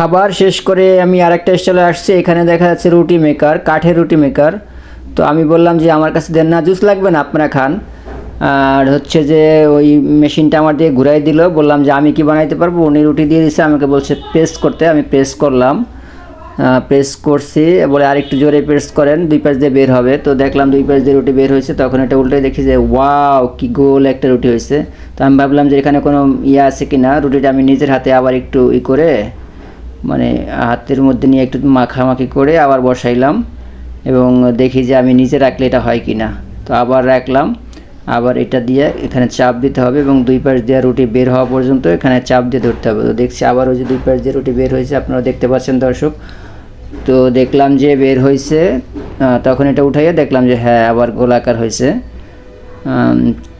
খাবার শেষ করে আমি আরেকটা স্টলে আসছি, এখানে দেখা যাচ্ছে রুটি মেকার কাঠের রুটি মেকার তো আমি বললাম যে, আমার কাছে দেন না জুস লাগবে না, আপনারা খান। আর হচ্ছে যে, ওই মেশিনটা আমার দিয়ে ঘুরাই দিল। বললাম যে, আমি কি বানাইতে পারব? উনি রুটি দিয়ে দিছে, আমাকে বলছে প্রেস করতে। আমি প্রেস করলাম। প্রেস করছি, বলে আরেকটু জোরে প্রেস করেন, দুই পাশ দিয়ে বের হবে। তো দেখলাম দুই পাশ দিয়ে রুটি বের হয়েছে, তখন এটা উল্টে দেখি যে, ওয়াও, কি গোল একটা রুটি হয়েছে। তো আমি ভাবলাম যে, এখানে কোনো ইয়ে আছে কি না রুটিটা আমি নিজের হাতে আবার একটু ই করে মানে হাতের মধ্যে নিয়ে একটু মাখামাখি করে আবার বসাইলাম এবং দেখি যে আমি নিজে রাখলে এটা হয় কি না তো আবার রাখলাম, আবার এটা দিয়ে এখানে চাপ দিতে হবে এবং দুই পাশ দিয়ে রুটি বের হওয়া পর্যন্ত এখানে চাপ দিয়ে ধরতে হবে। তো দেখছি আবারও যে দুই পাশ দিয়ে রুটি বের হয়েছে, আপনারা দেখতে পাচ্ছেন দর্শক। তো দেখলাম যে বের হয়েছে তখন এটা উঠাইয়ে দেখলাম যে হ্যাঁ আবার গোলাকার হয়েছে।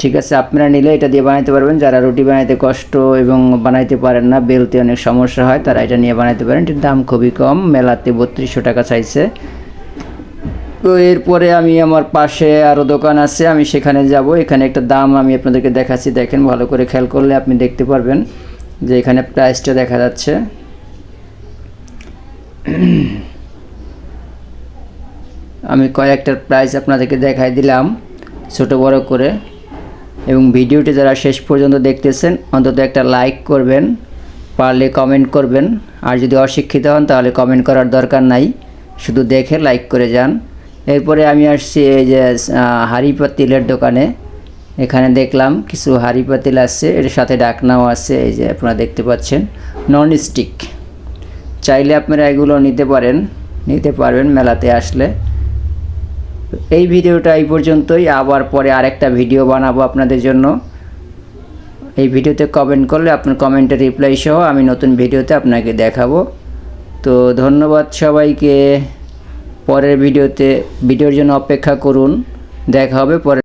ঠিক আছে, আপনারা নিলে এটা দিয়ে বানাইতে পারবেন। যারা রুটি বানাইতে কষ্ট এবং বানাইতে পারেন না, বেলতে অনেক সমস্যা হয়, তারা এটা নিয়ে বানাইতে পারেন। এটির দাম খুবই কম, মেলাতে বত্রিশশো টাকা চাইছে। তো এরপরে আমি আমার পাশে আরও দোকান আছে, আমি সেখানে যাব। এখানে একটা দাম আমি আপনাদেরকে দেখাচ্ছি, দেখেন, ভালো করে খেয়াল করলে আপনি দেখতে পারবেন যে এখানে প্রাইসটা দেখা যাচ্ছে। আমি কয়েকটার প্রাইস আপনাদেরকে দেখাই দিলাম। ছোট বড় করে। এবং ভিডিওটি যারা শেষ পর্যন্ত দেখতেছেন, অন্তত একটা লাইক করবেন, পারলে কমেন্ট করবেন। আর যদি অশিক্ষিত হন, তাহলে কমেন্ট করার দরকার নাই। শুধু দেখে লাইক করে যান। এরপরে আমি আসছি এই যে হাঁড়ি পাতিলের দোকানে। এখানে দেখলাম কিছু হাঁড়ি পাতিল আছে, এর সাথে ডাকনাও আছে, এই যে আপনারা দেখতে পাচ্ছেন। নন স্টিক চাইলে আপনারা এগুলো নিতে পারেন, নিতে পারবেন মেলাতে আসলে। এই ভিডিওটা এই পর্যন্তই। আবার পরে আরেকটা ভিডিও বানাবো আপনাদের জন্য। এই ভিডিওতে কমেন্ট করলে আপনার কমেন্টের রিপ্লাই সহ আমি নতুন ভিডিওতে আপনাকে দেখাবো। তো ধন্যবাদ সবাইকে। পরের ভিডিওতে ভিডিওর জন্য অপেক্ষা করুন। দেখা হবে পরে